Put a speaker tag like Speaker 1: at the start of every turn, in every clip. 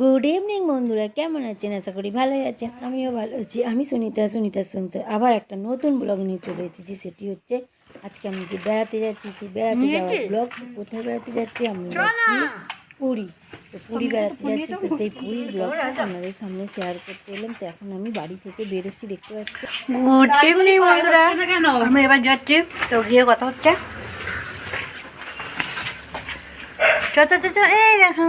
Speaker 1: Good evening বন্ধুরা। কেমন আছেন? আশা করি ভালোই আছেন। আমিও ভালো আছি। আমি সুনিতা সুনিতা শুনতে। আবার একটা নতুন ব্লগ নিয়ে চলে এসেছি। সেটি হচ্ছে আজকে আমি যে বেড়াতে যাচ্ছি সেই বেড়াতে যাওয়ার ব্লগ কোথায় বেড়াতে যাচ্ছি? আমরা যাচ্ছি পুরী। তো পুরী বেড়াতে যাচ্ছি। তো সেই পুরীর ব্লগটা আপনাদের সামনে শেয়ার করতে এলাম। তো এখন আমি বাড়ি থেকে বেরোচ্ছি দেখতে পাচ্ছি।
Speaker 2: গুড ইভিনিং বন্ধুরা। আমি এবার যাচ্ছি। তো গিয়ে কথা হচ্ছে। চ চ চ এই দেখো।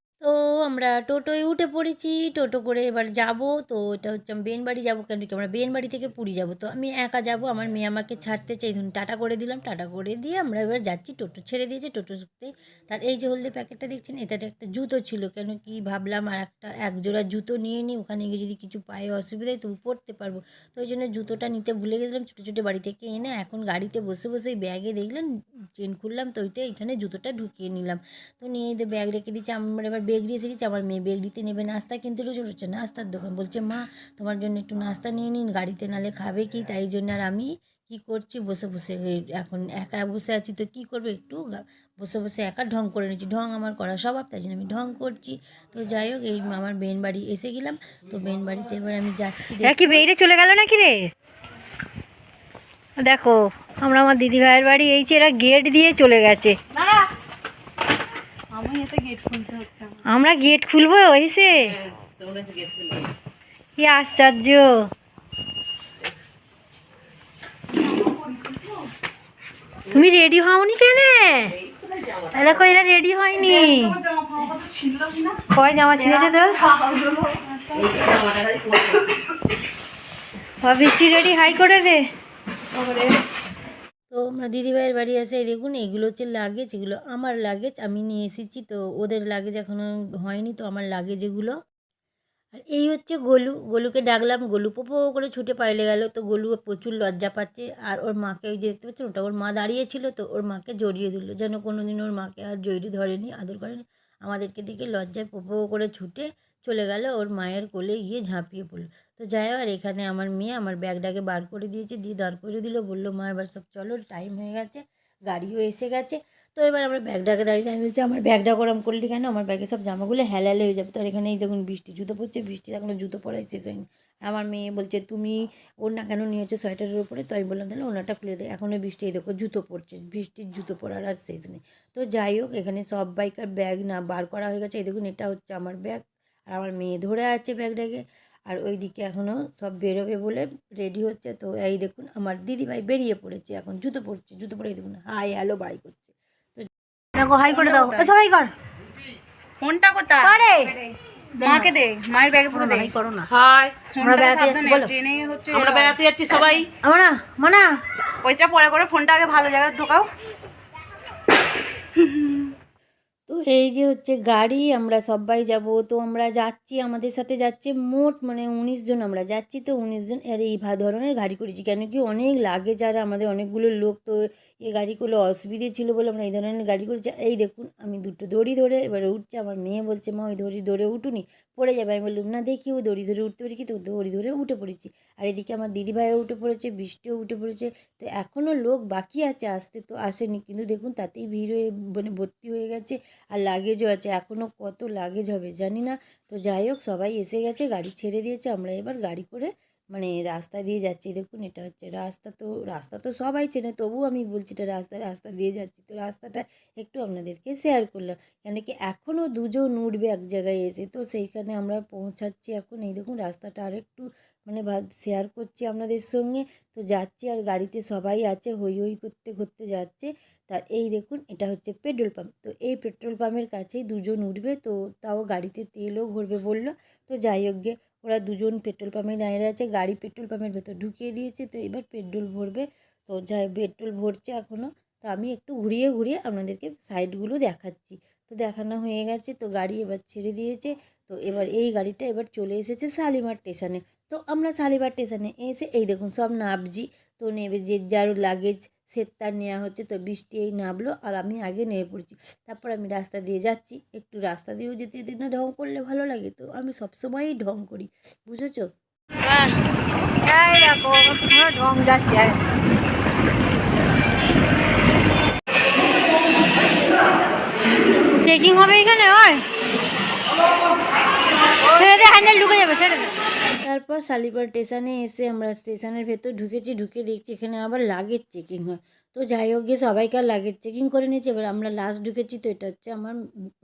Speaker 1: তো আমরা টোটোয় উঠে পড়েছি, টোটো করে এবার যাব। তো এটা হচ্ছে আমি বেনবাড়ি যাব কেন কি আমরা বেনবাড়ি থেকে পুরী যাব। তো আমি একা যাব, আমার মেয়ে আমাকে ছাড়তে চাই। ধরুন টাটা করে দিলাম, টাটা করে দিয়ে আমরা এবার যাচ্ছি। টোটো ছেড়ে দিয়েছে, টোটো শুকতে তার এই যে হলদে প্যাকেটটা দেখছেন, এটাতে একটা জুতো ছিল। কেন কি ভাবলাম আর একটা এক জোড়া জুতো নিয়ে নিই। ওখানে গিয়ে যদি কিছু পায়ে অসুবিধায় তবু পড়তে পারব। তো ওই জন্য জুতোটা নিতে ভুলে গেছিলাম, ছোটো ছোটো বাড়ি থেকে এনে এখন গাড়িতে বসে বসে ওই ব্যাগে দেখলেন, চেন খুললাম, তো ওইতে এখানে জুতোটা ঢুকিয়ে নিলাম। তো নিয়ে ব্যাগ রেখে দিচ্ছি আমার এবার বেগড়ি এসে গেছি আমার মেয়ে বেগড়িতে নেবে নাস্তা কিনতে রোজ হচ্ছে নাস্তার দোকান। বলছে মা তোমার জন্য একটু নাস্তা নিয়ে নিন গাড়িতে নালে খাবে কি তাই জন্য আর আমি কি করছি? বসে বসে এখন একা বসে আছি তো কি করবে? একটু বসে বসে একা ঢং করে নিচ্ছি ঢং আমার করা স্বভাব তাই জন্য আমি ঢং করছি। তো যাই হোক এই আমার বেন বাড়ি এসে গেলাম। তো বেন বাড়িতে এবার আমি যাচ্ছি
Speaker 2: এরা কি বেরিয়ে চলে গেল নাকি রে? দেখো আমরা আমার দিদি ভাইয়ের বাড়ি এই যে এরা গেট দিয়ে চলে গেছে। আমরা গেট খুলবো এসে কি আশ্চর্য। তুমি রেডি হওনি কেন? দেখো, এরা রেডি হয়নি। কয় জামা ছিঁড়েছে তোর? বৃষ্টি রেডি হাই করে দে।
Speaker 1: আমরা দিদিভাইয়ের বাড়ি এই দেখুন এগুলো হচ্ছে লাগেজ এগুলো আমার লাগেজ আমি নিয়ে এসেছি তো ওদের লাগেজ এখনও হয়নি, তো আমার লাগেজ এগুলো। আর এই হচ্ছে গোলু, গোলুকে ডাকলাম, গোলু পোপো করে ছুটে পাইলে গেল, তো গোলু প্রচুর লজ্জা পাচ্ছে। আর ওর মাকে ওই যে দেখতে পাচ্ছেন, ওটা ওর মা দাঁড়িয়েছিল, তো ওর মাকে জড়িয়ে দিল যেন কোনো দিন ওর মাকে আর জড়িয়ে ধরেনি, আদর করেনি। আমাদেরকে দেখে লজ্জায় পোপো করে ছুটে চলে গেল, ওর মায়ের কোলে গিয়ে ঝাঁপিয়ে পড়ল। তো যাই আর এখানে আমার মেয়ে আমার ব্যাগটাকে বার করে দিয়েছে, দিয়ে দাঁড় করে দিল, বলল, মা, এবার সব চলো টাইম হয়ে গেছে, গাড়িও এসে গেছে। তো এবার আমরা ব্যাগটাকে দাঁড়িয়ে আমি বলছি, আমার ব্যাগটা গরম করলি কেন? আমার ব্যাগে সব জামাগুলো হেলালে হয়ে যাবে। তো এখানে এই দেখুন, বৃষ্টি, জুতো পড়ছে বৃষ্টির এখনও জুতো পরাই শেষ হয়নি। আমার মেয়ে বলছে, তুমি ওড়না কেন নিয়েছো সোয়েটারের উপরে? তো আমি বললাম, তাহলে ওনাটা খুলে দেয় এখনও বৃষ্টি, এই দেখো, জুতো পড়ছে বৃষ্টির জুতো পরার আর শেষ নেই। তো যাই হোক, এখানে সব বাইকার ব্যাগ না বার করা হয়ে গেছে। এই দেখুন, এটা হচ্ছে আমার ব্যাগ। আর আমার মেয়ে ধরে আছে ব্যাগটাকে। আর ওইদিকে এখনও সব বেরোবে বলে রেডি হচ্ছে। তো এই দেখুন আমার দিদিভাই বেরিয়ে পড়েছে এখন। জুতো পড়ছে জুতো পরে দেখুন হাই হ্যালো বাই করছে।
Speaker 2: দেখো হাই করে দাও। সবাই কর।
Speaker 3: ফোনটা কোথায়?
Speaker 2: করে
Speaker 3: মাকে দে মায়ের ব্যাগে পুরো দে।
Speaker 2: করো না।
Speaker 4: হাই
Speaker 2: আমরা বেড়াতে যাচ্ছি বলো।
Speaker 3: ট্রেনে হচ্ছে
Speaker 4: আমরা বেড়াতে যাচ্ছি সবাই।
Speaker 2: আমরা মানা।
Speaker 3: ওইটা পরে করে ফোনটা আগে ভালো জায়গায় ঢোকাও।
Speaker 1: তো এই যে হচ্ছে গাড়ি, আমরা সবাই যাব, তো আমরা যাচ্ছি, আমাদের সাথে যাচ্ছে মোট মানে উনিশ জন আমরা যাচ্ছি, তো উনিশ জন আর এই ভা- ধরনের গাড়ি করেছি। কেন কি অনেক লাগে যারা আমাদের অনেকগুলো লোক, তো এই গাড়িগুলো অসুবিধে ছিল বলে আমরা এই ধরনের গাড়ি করেছি। এই দেখুন, আমি দুটো দড়ি ধরে এবারে উঠছে, আমার মেয়ে বলছে, মা, ওই দড়ি ধরে উঠুনি। পড়ে যাবে, আমি বললাম, না, দেখি, ও দড়ি ধরে উঠতে পারি কি? তো দড়ি ধরে উঠে পড়েছি। আর এদিকে আমার দিদিভাইও উঠে পড়েছে, বৃষ্টিও উঠে পড়েছে, তো এখনও লোক বাকি আছে, আসতে তো আসেনি। কিন্তু দেখুন, তাতেই ভিড় হয়ে মানে ভর্তি হয়ে গেছে। আর লাগেজও আছে এখনও কত লাগেজ হবে জানি না। তো যাই হোক, সবাই এসে গেছে, গাড়ি ছেড়ে দিয়েছে, আমরা এবার গাড়ি করে মানে রাস্তা দিয়ে যাচ্ছি। দেখুন, এটা হচ্ছে রাস্তা তো রাস্তা তো সবাই চেনে, তবুও আমি বলছি এটা রাস্তা রাস্তা দিয়ে যাচ্ছি। তো রাস্তাটা একটু আপনাদেরকে শেয়ার করলাম। কেন কি এখনও দুজন উঠবে এক জায়গায় এসে, তো সেইখানে আমরা পৌঁছাচ্ছি এখন। এই দেখুন, রাস্তাটা আর একটু মানে শেয়ার করছি আপনাদের সঙ্গে। তো যাচ্ছি আর গাড়িতে সবাই আছে হই হই করতে করতে যাচ্ছে। তার এই দেখুন, এটা হচ্ছে পেট্রোল পাম্প তো এই পেট্রোল পাম্পের কাছেই দুজন উঠবে, তো তাও গাড়িতে তেলও ভরবে বলল। তো যাই হোক ওরা দুজন পেট্রোল পাম্পে দাঁড়িয়ে আছে, গাড়ি পেট্রোল পাম্পের ভেতর ঢুকিয়ে দিয়েছে, তো এবার পেট্রোল ভরবে। তো যাই পেট্রোল ভরছে এখনও তো আমি একটু ঘুরিয়ে ঘুরিয়ে আপনাদেরকে সাইডগুলো দেখাচ্ছি। তো দেখানো হয়ে গেছে, তো গাড়ি এবার ছেড়ে দিয়েছে, তো এবার এই গাড়িটা এবার চলে এসেছে শালিমার স্টেশনে। তো আমরা শালিমার স্টেশনে এসে, এই দেখুন সব নাবজি, তো নেবে যে যার লাগেজ তার নেওয়া হচ্ছে, তো বৃষ্টি এই নামলো আর আমি আগে নেমে পড়েছি। তারপর আমি রাস্তা দিয়ে যাচ্ছি, একটু রাস্তা দিয়েও যেতে যেতে না ঢং করলে ভালো লাগে, তো আমি সবসময়ই ঢং করি, বুঝেছ?
Speaker 2: ঢং যাচ্ছে চেকিং হবে এখানে, ওই। ছেড়ে দে হ্যান্ডেল ঢুকে যাবে, ছেড়ে দে।
Speaker 1: তারপর শালিপার স্টেশনে এসে আমরা স্টেশনের ভেতর ঢুকেছি, ঢুকে দেখছি এখানে আবার লাগেজ চেকিং হয়। তো যাই হোক, গিয়ে সবাইকার লাগেজ চেকিং করে নিয়েছি। এবার আমরা লাস্ট ঢুকেছি তো এটা হচ্ছে আমার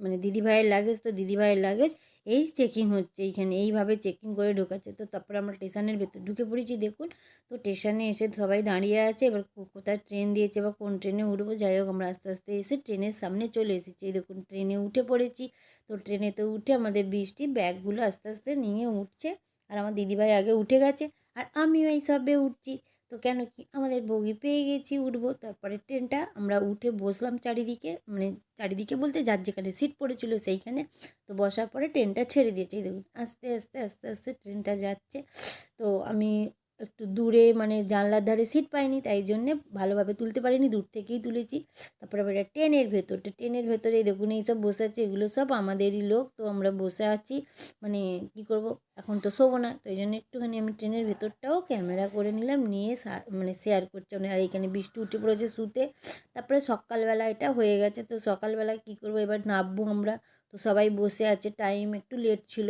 Speaker 1: মানে দিদিভাইয়ের লাগেজ তো দিদিভাইয়ের লাগেজ এই চেকিং হচ্ছে এইখানে, এইভাবে চেকিং করে ঢোকাচ্ছে। তো তারপর আমরা স্টেশনের ভেতর ঢুকে পড়েছি, দেখুন। তো স্টেশনে এসে সবাই দাঁড়িয়ে আছে, এবার কোথায় ট্রেন দিয়েছে বা কোন ট্রেনে উঠবো, যাই হোক, আমরা আস্তে আস্তে এসে ট্রেনের সামনে চলে এসেছি। এই দেখুন ট্রেনে উঠে পড়েছি। তো ট্রেনেতে উঠে আমাদের বৃষ্টি ব্যাগগুলো আস্তে আস্তে নিয়ে উঠছে। আর আমার দিদিভাই আগে উঠে গেছে, আর আমিও এই সবে উঠছি। তো কেন কি আমাদের বগি পেয়ে গেছি উঠবো, তারপরে ট্রেনটা আমরা উঠে বসলাম চারিদিকে মানে চারিদিকে বলতে যার যেখানে সিট পড়েছিল সেইখানে। তো বসার পরে ট্রেনটা ছেড়ে দিয়েছে। দেখুন, আস্তে আস্তে আস্তে আস্তে ট্রেনটা যাচ্ছে। তো আমি একটু দূরে মানে জানলার ধারে সিট পাইনি, তাই জন্যে ভালোভাবে তুলতে পারিনি। দূর থেকেই তুলেছি। তারপরে আবার এটা ট্রেনের ভেতরটা ট্রেনের ভেতরে দেখুন, এই এইসব বসে আছে, এগুলো সব আমাদেরই লোক, তো আমরা বসে আছি। মানে কী করব? এখন তো শোবো না, তো এই জন্য একটুখানি আমি ট্রেনের ভেতরটাও ক্যামেরা করে নিলাম, নিয়ে মানে শেয়ার করছি মানে আর এখানে বৃষ্টি উঠে পড়েছে শুতে। তারপরে সকালবেলা এটা হয়ে গেছে, তো সকালবেলা কী করব? এবার নামবো আমরা। তো সবাই বসে আছে টাইম একটু লেট ছিল।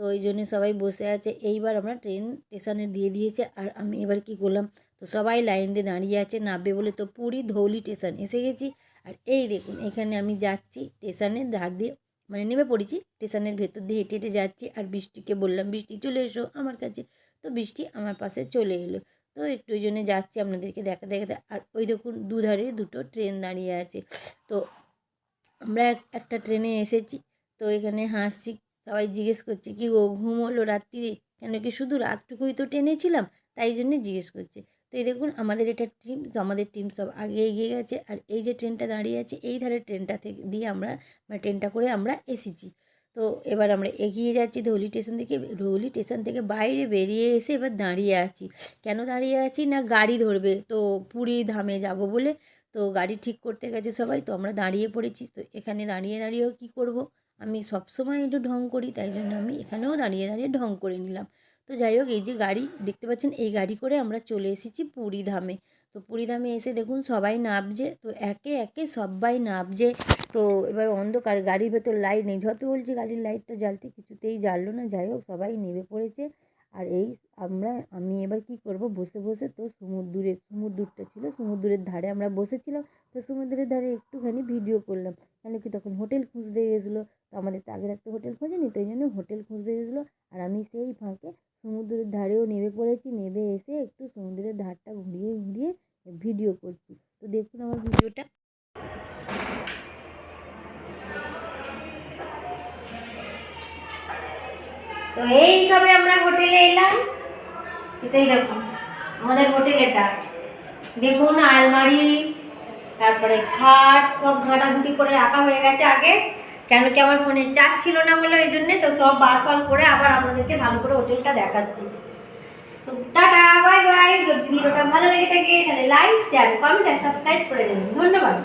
Speaker 1: তো ওই জন্য সবাই বসে আছে। এইবার আমরা ট্রেন স্টেশনে দিয়ে দিয়েছে আর আমি এবার কি করলাম, তো সবাই লাইন দিয়ে দাঁড়িয়ে আছে, নামবে বলে তো পুরী ধৌলি স্টেশন এসে গেছি। আর এই দেখুন, এখানে আমি যাচ্ছি স্টেশনের ধার দিয়ে মানে নেমে পড়েছি স্টেশনের ভেতর দিয়ে হেঁটে হেঁটে যাচ্ছি আর বৃষ্টিকে বললাম, বৃষ্টি চলে এসো আমার কাছে। তো বৃষ্টি আমার পাশে চলে এলো। তো একটু ওই জন্যে যাচ্ছি আপনাদেরকে দেখা দেখাতে। আর ওই দেখুন, দুধারে দুটো ট্রেন দাঁড়িয়ে আছে। তো আমরা এক- একটা ট্রেনে এসেছি। তো এখানে হাসছি সবাই জিজ্ঞেস করছে, কি গো, ঘুম হলো রাত্রিরে? কেন কি শুধু রাতটুকুই তো ট্রেনে ছিলাম তাই জন্যে জিজ্ঞেস করছে। তো এই দেখুন, আমাদের এটা টিম, আমাদের টিম সব আগে এগিয়ে গেছে, আর এই যে ট্রেনটা দাঁড়িয়ে আছে, এই ধারে ট্রেনটা থেকে দিয়ে আমরা মানে ট্রেনটা করে আমরা এসেছি। তো এবার আমরা এগিয়ে যাচ্ছি ধৌলি স্টেশন থেকে, ধৌলি স্টেশন থেকে বাইরে বেরিয়ে এসে এবার দাঁড়িয়ে আছি। কেন দাঁড়িয়ে আছি না গাড়ি ধরবে? তো পুরী ধামে যাব বলে, তো গাড়ি ঠিক করতে গেছে সবাই, তো আমরা দাঁড়িয়ে পড়েছি। তো এখানে দাঁড়িয়ে দাঁড়িয়েও কী করব? আমি সবসময় একটু ঢং করি, তাই জন্য আমি এখানেও দাঁড়িয়ে দাঁড়িয়ে ঢং করে নিলাম। তো যাই হোক, এই যে গাড়ি, দেখতে পাচ্ছেন, এই গাড়ি করে আমরা চলে এসেছি পুরী ধামে তো পুরী ধামে এসে দেখুন, সবাই নামছে তো একে একে সবাই নামছে তো এবার অন্ধকার, গাড়ির ভেতর লাইট নেই। যত বলছি গাড়ির লাইটটা জ্বালতে কিছুতেই জ্বাললো না। যাই হোক, সবাই নেমে পড়েছে। আর এই আমরা, আমি এবার কি করব? বসে বসে তো সমুদ্রের, সমুদ্রটা ছিল, সমুদ্রের ধারে আমরা বসেছিলাম। তো সমুদ্রের ধারে একটুখানি ভিডিও করলাম। কেন কি তখন হোটেল খুঁজতে গেছিল। আমাদের তো আগের একটা হোটেল খোঁজেনি, তো এই জন্য হোটেল খুঁজতে গেছিল। আর আমি সেই ফাঁকে সমুদ্রের ধারেও নেমে পড়েছি, নেমে এসে একটু সমুদ্রের ধারটা ঘুরিয়ে ঘুরিয়ে ভিডিও করছি। তো দেখুন আমার ভিডিওটা। তো এই সবে আমরা হোটেলে এলাম। এটাই দেখুন, আমাদের হোটেল এটা। দেখুন, আলমারি, তারপরে খাট, সব ঘাটাঘুটি করে রাখা হয়ে গেছে আগে। কেন কি আমার ফোনে চার্জ ছিল না বলে ওই জন্যে তো সব বার ফল করে আবার আপনাদেরকে ভালো করে হোটেলটা দেখাচ্ছি। তো টাটা বাই বাই যদি ভিডিওটা ভালো লেগে থাকে তাহলে লাইক শেয়ার কমেন্ট আর সাবস্ক্রাইব করে দেবেন। ধন্যবাদ।